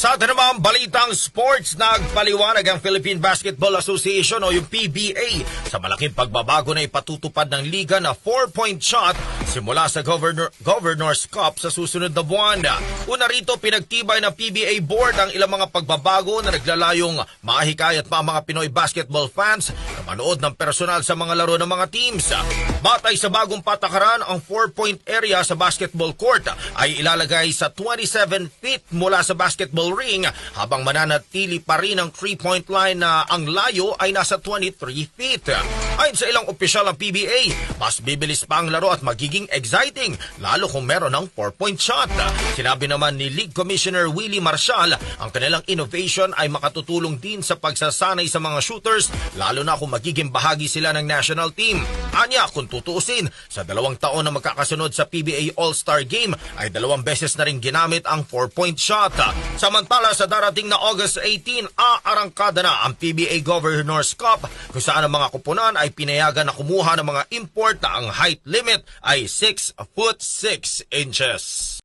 Sa atin naman, balitang sports, nagpaliwanag ang Philippine Basketball Association o yung PBA sa malaking pagbabago na ipatutupad ng liga na 4-point shot simula sa Governor, Governor's Cup sa susunod na buwan. Una rito, pinagtibay ng PBA Board ang ilang mga pagbabago na naglalayong mahikayat pa ang mga Pinoy basketball fans na manood ng personal sa mga laro ng mga teams. Batay sa bagong patakaran, ang 4-point area sa basketball court ay ilalagay sa 27 feet mula sa basketball ring habang mananatili pa rin ang 3-point line na ang layo ay nasa 23 feet. Ayon sa ilang opisyal ng PBA, mas bibilis pa ang laro at magiging exciting lalo kung meron ng 4-point shot. Sinabi naman ni League Commissioner Willie Marshall ang kanilang innovation ay makatutulong din sa pagsasanay sa mga shooters lalo na kung magiging bahagi sila ng national team. Anya, kung tutuusin, sa dalawang taon na magkakasunod sa PBA All-Star Game ay dalawang beses na rin ginamit ang 4-point shot. Samantala sa darating na August 18, aarangkada na ang PBA Governor's Cup kung saan ang mga kupunan ay pinayagan na kumuha ng mga import na ang height limit ay 6 foot 6 inches.